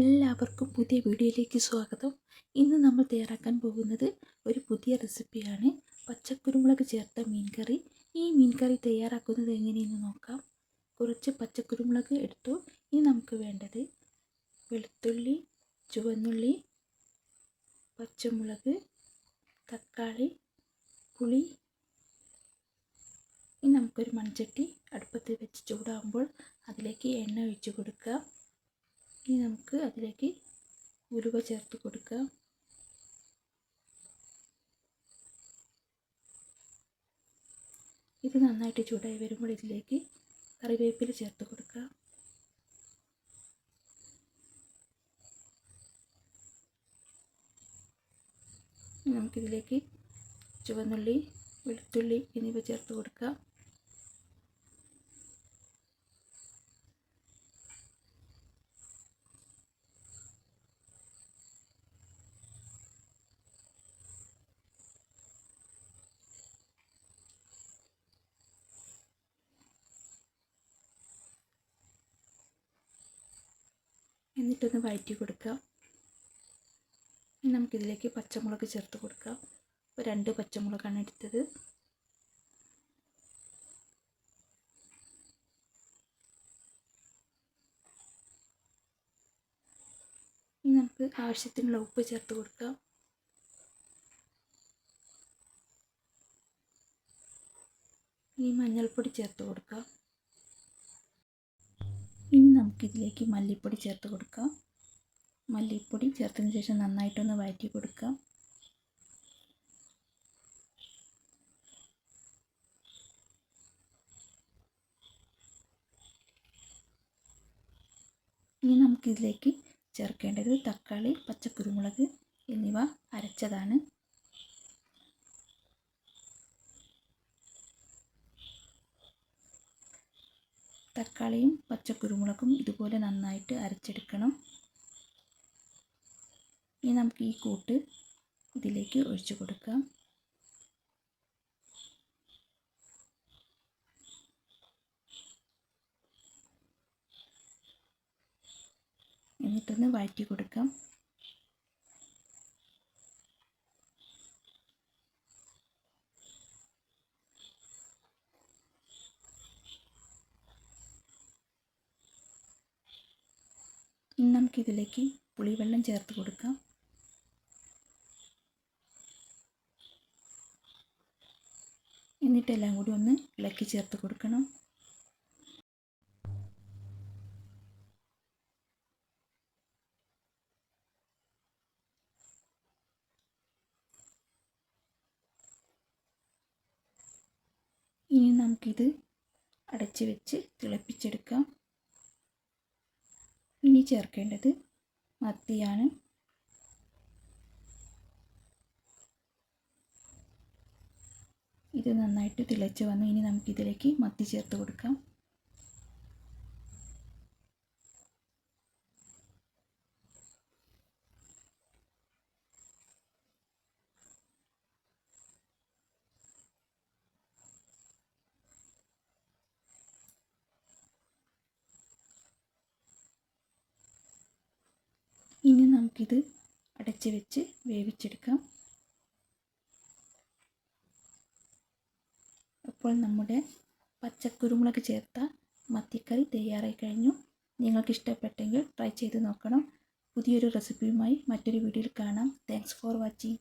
എല്ലാവർക്കും പുതിയ വീഡിയോയിലേക്ക് സ്വാഗതം. ഇന്ന് നമ്മൾ തയ്യാറാക്കാൻ പോകുന്നത് ഒരു പുതിയ റെസിപ്പിയാണ്. പച്ചക്കുരുമുളക് ചേർത്ത മീൻകറി. ഈ മീൻകറി തയ്യാറാക്കുന്നത് എങ്ങനെയെന്ന് നോക്കാം. കുറച്ച് പച്ചക്കുരുമുളക് എടുത്തു. ഇനി നമുക്ക് വേണ്ടത് വെളുത്തുള്ളി ചുവന്നുള്ളി പച്ചമുളക് തക്കാളി പുളി. ഇനി നമുക്കൊരു മൺചട്ടി അടുപ്പത്ത് വെച്ച് ചൂടാകുമ്പോൾ അതിലേക്ക് എണ്ണ ഒഴിച്ച് കൊടുക്കുക ഇനി നമുക്ക് അതിലേക്ക് ഉലുവ ചേർത്ത് കൊടുക്കാം. ഇത് നന്നായിട്ട് ചൂടായി വരുമ്പോൾ ഇതിലേക്ക് കറിവേപ്പില ചേർത്ത് കൊടുക്കുക നമുക്കിതിലേക്ക് ചുവന്നുള്ളി വെളുത്തുള്ളി എന്നിവ ചേർത്ത് കൊടുക്കാം. എന്നിട്ടൊന്ന് വഴറ്റി കൊടുക്കുക. നമുക്കിതിലേക്ക് പച്ചമുളക് ചേർത്ത് കൊടുക്കാം ഇപ്പോൾ രണ്ട് പച്ചമുളകാണ് എടുത്തത്. ഇനി നമുക്ക് ആവശ്യത്തിനുള്ള ഉപ്പ് ചേർത്ത് കൊടുക്കാം ഇനി മഞ്ഞൾപ്പൊടി ചേർത്ത് കൊടുക്കാം നമുക്കിതിലേക്ക് മല്ലിപ്പൊടി ചേർത്ത് കൊടുക്കാം. മല്ലിപ്പൊടി ചേർത്തതിന് ശേഷം നന്നായിട്ടൊന്ന് വഴറ്റി കൊടുക്കാം. ഇനി നമുക്കിതിലേക്ക് ചേർക്കേണ്ടത് തക്കാളി പച്ചക്കുരുമുളക് എന്നിവ അരച്ചതാണ്. തക്കാളിയും പച്ചക്കുരുമുളകും ഇതുപോലെ നന്നായിട്ട് അരച്ചെടുക്കണം. ഇനി നമുക്ക് ഈ കൂട്ട് ഇതിലേക്ക് ഒഴിച്ചു കൊടുക്കാം. എന്നിട്ടൊന്ന് വഴറ്റി കൊടുക്കാം. ഇനി നമുക്കിതിലേക്ക് പുളിവെള്ളം ചേർത്ത് കൊടുക്കാം. എന്നിട്ടെല്ലാം കൂടി ഒന്ന് ഇളക്കി ചേർത്ത് കൊടുക്കണം. ഇനി നമുക്കിത് അടച്ച് വെച്ച് തിളപ്പിച്ചെടുക്കാം. ഇനി ചേർക്കേണ്ടത് മത്തിയാണ്. ഇത് നന്നായിട്ട് തിളച്ച് വന്നു. ഇനി നമുക്കിതിലേക്ക് മത്തി ചേർത്ത് കൊടുക്കാം. ഇനി നമുക്കിത് അടച്ച് വെച്ച് വേവിച്ചെടുക്കാം. അപ്പോൾ നമ്മുടെ പച്ചക്കുരുമുളക് ചേർത്ത മത്തിക്കറി തയ്യാറായി കഴിഞ്ഞു. നിങ്ങൾക്ക് ഇഷ്ടപ്പെട്ടെങ്കിൽ ട്രൈ ചെയ്ത് നോക്കണം. പുതിയൊരു റെസിപ്പിയുമായി മറ്റൊരു വീഡിയോയിൽ കാണാം. Thanks for watching